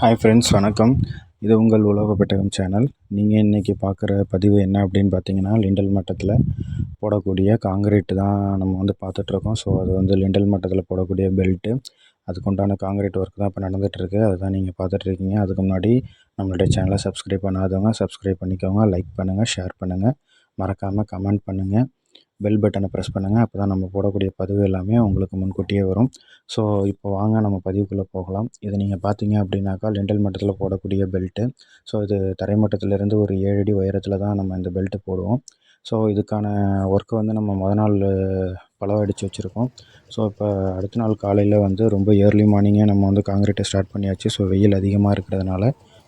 Hi friends வணக்கம். இது உங்கள் உலக பெட்டகம் சேனல். நீங்கள் இன்றைக்கி பார்க்குற பதிவு என்ன அப்படின்னு பார்த்தீங்கன்னா லிண்டல் மட்டத்தில் போடக்கூடிய காங்கிரீட் தான் நம்ம வந்து பார்த்துட்ருக்கோம். ஸோ அது வந்து லிண்டல் மட்டத்தில் போடக்கூடிய பெல்ட்டு அதுக்குண்டான காங்கிரீட் ஒர்க் தான் இப்போ நடந்துகிட்ருக்கு அதுதான் நீங்கள் பார்த்துட்ருக்கீங்க. அதுக்கு முன்னாடி நம்மளுடைய சேனலை சப்ஸ்கிரைப் பண்ணாதவங்க சப்ஸ்கிரைப் பண்ணிக்கோங்க லைக் பண்ணுங்கள் ஷேர் பண்ணுங்கள் மறக்காமல் கமெண்ட் பண்ணுங்கள் பெல் பட்டனை ப்ரெஸ் பண்ணுங்கள் அப்போ தான் நம்ம போடக்கூடிய பதிவு எல்லாமே உங்களுக்கு முன்கூட்டியே வரும். ஸோ இப்போ வாங்க நம்ம பதிவுக்குள்ளே போகலாம். இது நீங்கள் பார்த்தீங்க அப்படின்னாக்கா லெண்டல் மட்டத்தில் போடக்கூடிய பெல்ட்டு ஸோ இது தரைமட்டத்திலேருந்து ஒரு ஏழு அடி உயரத்தில் தான் நம்ம இந்த பெல்ட்டு போடுவோம். ஸோ இதுக்கான ஒர்க்கை வந்து நம்ம முத நாள் பலவை அடித்து வச்சுருக்கோம். ஸோ இப்போ அடுத்த நாள் காலையில் வந்து ரொம்ப ஏர்லி மார்னிங்கே நம்ம வந்து காங்கிரீட்டை ஸ்டார்ட் பண்ணியாச்சு. ஸோ வெயில் அதிகமாக இருக்கிறதுனால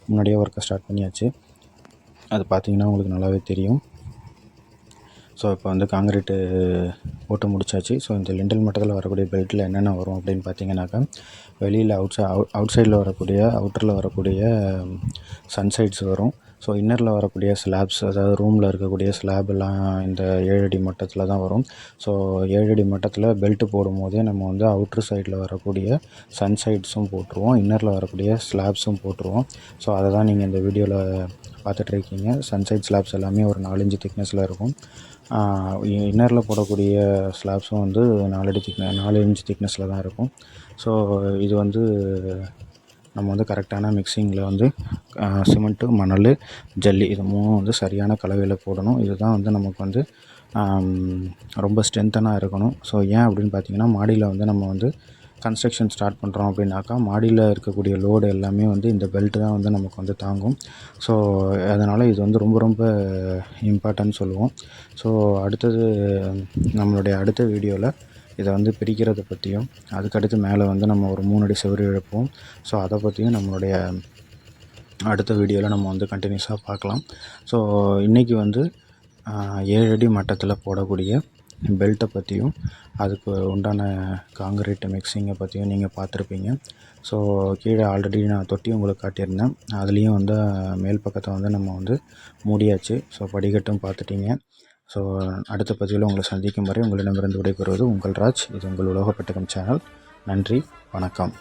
முன்னாடியே ஒர்க்கை ஸ்டார்ட் பண்ணியாச்சு. அது பார்த்தீங்கன்னா உங்களுக்கு நல்லாவே தெரியும். ஸோ இப்போ வந்து காங்கிரீட்டு போட்டு முடிச்சாச்சு. ஸோ இந்த லிண்டல் மட்டத்தில் வரக்கூடிய பெல்ட்டில் என்னென்ன வரும் அப்படின்னு பார்த்தீங்கன்னாக்கா வெளியில் அவுட் அவுட் சைடில் வரக்கூடிய அவுட்டரில் வரக்கூடிய சன்சைட்ஸ் வரும். ஸோ இன்னரில் வரக்கூடிய ஸ்லாப்ஸ் அதாவது ரூமில் இருக்கக்கூடிய ஸ்லாப் எல்லாம் இந்த ஏழடி மட்டத்தில் தான் வரும். ஸோ ஏழடி மட்டத்தில் பெல்ட்டு போடும்போதே நம்ம வந்து அவுட்ரு சைடில் வரக்கூடிய சன் சைட்ஸும் போட்டுருவோம். இன்னரில் வரக்கூடிய ஸ்லாப்ஸும் போட்டுருவோம். ஸோ அதை தான் நீங்கள் இந்த வீடியோவில் பார்த்துட்ருக்கீங்க சன்சைட் ஸ்லாப்ஸ் எல்லாமே ஒரு நாலஞ்சு திக்னஸில் இருக்கும். இன்னரில் போடக்கூடிய ஸ்லாப்ஸும் வந்து நாலடி திக்ன நாலு இன்ச் திக்னஸில் தான் இருக்கும். ஸோ இது வந்து நம்ம வந்து கரெக்டான மிக்சிங்கில் வந்து சிமெண்ட்டு மணல் ஜல்லி இது மூணும் வந்து சரியான கலவையில் போடணும். இதுதான் வந்து நமக்கு வந்து ரொம்ப ஸ்ட்ரென்த்தனாக இருக்கணும். ஸோ ஏன் அப்படின்னு பார்த்தீங்கன்னா மாடியில் வந்து நம்ம வந்து கன்ஸ்ட்ரக்ஷன் ஸ்டார்ட் பண்ணுறோம் அப்படின்னாக்கா மாடியில் இருக்கக்கூடிய லோடு எல்லாமே வந்து இந்த பெல்ட்டு தான் வந்து நமக்கு வந்து தாங்கும். ஸோ அதனால் இது வந்து ரொம்ப ரொம்ப இம்பார்ட்டன்ட் சொல்லுவோம். ஸோ அடுத்தது நம்மளுடைய அடுத்த வீடியோவில் இதை வந்து பிரிக்கிறத பற்றியும் அதுக்கடுத்து மேலே வந்து நம்ம ஒரு மூணு அடி செவரு இழுப்போம். ஸோ அதை பற்றியும் நம்மளுடைய அடுத்த வீடியோவில் நம்ம வந்து கண்டினியூஸாக பார்க்கலாம். ஸோ இன்றைக்கி வந்து ஏழு அடி மட்டத்தில் போடக்கூடிய பெல்ட்டை பற்றியும் அதுக்கு உண்டான காங்கிரீட் மிக்சிங்கை பற்றியும் நீங்கள் பார்த்துருப்பீங்க. ஸோ கீழே ஆல்ரெடி நான் தொட்டி உங்களுக்கு காட்டியிருந்தேன். அதுலேயும் வந்து மேல் பக்கத்தை வந்து நம்ம வந்து மூடியாச்சு. ஸோ படிக்கட்டும் பார்த்துட்டிங்க. ஸோ அடுத்த பதிவில் உங்களை சந்திக்கும் வரை உங்களிடமிருந்து விடைபெறுவது உங்கள் ராஜ். இது உங்கள் உலகப்பட்டகம் சேனல் நன்றி வணக்கம்.